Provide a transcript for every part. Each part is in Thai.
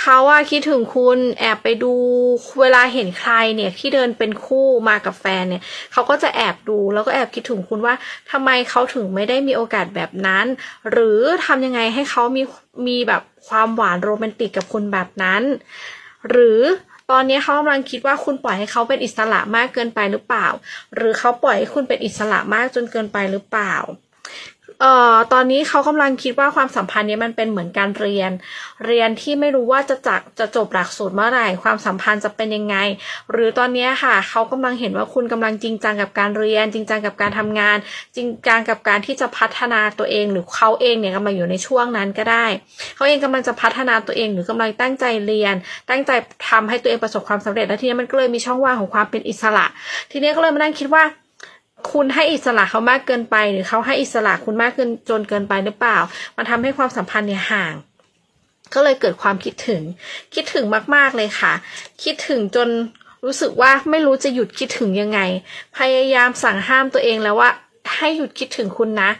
เขาอะคิดถึงคุณแอบไปดูเวลาเห็นใครเนี่ยที่เดินเป็นคู่มากับแฟนเนี่ยเขาก็จะแอบดูแล้วก็แอบคิดถึงคุณว่าทำไมเขาถึงไม่ได้มีโอกาสแบบนั้น หรือทำยังไงให้เขามีมีแบบความหวานโรแมนติกกับคุณแบบนั้น หรือตอนนี้เขากำลังคิดว่าคุณปล่อยให้เขาเป็นอิสระมากเกินไปหรือเปล่า หรือเขาปล่อยให้คุณเป็นอิสระมากจนเกินไปหรือเปล่า เอ่อตอนนี้เขากำลังคิดว่าความสัมพันธ์นี้มันเป็นเหมือนการเรียน เรียนที่ไม่รู้ว่าจะจักจะจบหลักสูตรเมื่อไหร่ ความสัมพันธ์จะเป็นยังไง หรือตอนนี้ค่ะเขากำลังเห็นว่าคุณกำลังจริงจังกับการเรียน จริงจังกับการทำงาน จริงจังกับการที่จะพัฒนาตัวเอง หรือเขาเองเนี่ยกำลังอยู่ในช่วงนั้นก็ได้เขาเองกำลังจะพัฒนาตัวเอง หรือกำลังตั้งใจเรียน ตั้งใจทำให้ตัวเองประสบความสำเร็จ แล้วทีนี้มันก็เลยมีช่องว่างของความเป็นอิสระ ทีนี้ก็เลยมานั่งคิดว่า คุณให้อิสระเขามากเกินไป หรือเขาให้อิสระคุณมากเกินจนเกินไปหรือเปล่า มันทำให้ความสัมพันธ์เนี่ยห่าง ก็เลยเกิดความคิดถึง คิดถึงมากๆเลยค่ะ คิดถึงจนรู้สึกว่าไม่รู้จะหยุดคิดถึงยังไง พยายามสั่งห้ามตัวเองแล้วว่าให้หยุดคิดถึงคุณนะ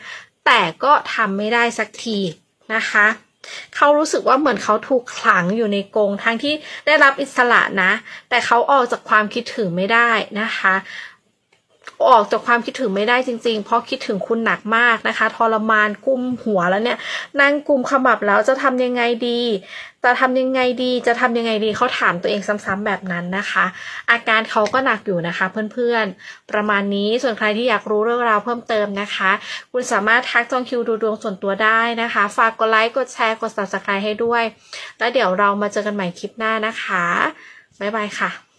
แต่ก็ทำไม่ได้สักทีนะคะ เขารู้สึกว่าเหมือนเขาถูกขลังอยู่ในกรงทั้งที่ได้รับอิสระนะ แต่เขาออกจากความคิดถึงไม่ได้นะคะ ออกจากความคิดถึงไม่ได้จริงๆ เพราะคิดถึงคุณหนักมากนะคะ ทรมานกุมหัวแล้วเนี่ย นั่งกุมขมับแล้วจะทำยังไงดี จะทำยังไงดี จะทำยังไงดีเขาถามตัวเองซ้ำๆแบบนั้นนะคะ อาการเขาก็หนักอยู่นะคะ เพื่อนๆ ประมาณนี้ ส่วนใครที่อยากรู้เรื่องราวเพิ่มเติมนะคะ คุณสามารถทักจองคิวดูดวงส่วนตัวได้นะคะ ฝากกดไลค์ กดแชร์ กด subscribe ให้ด้วย แล้วเดี๋ยวเรามาเจอกันใหม่คลิปหน้านะคะ บ๊ายบายค่ะ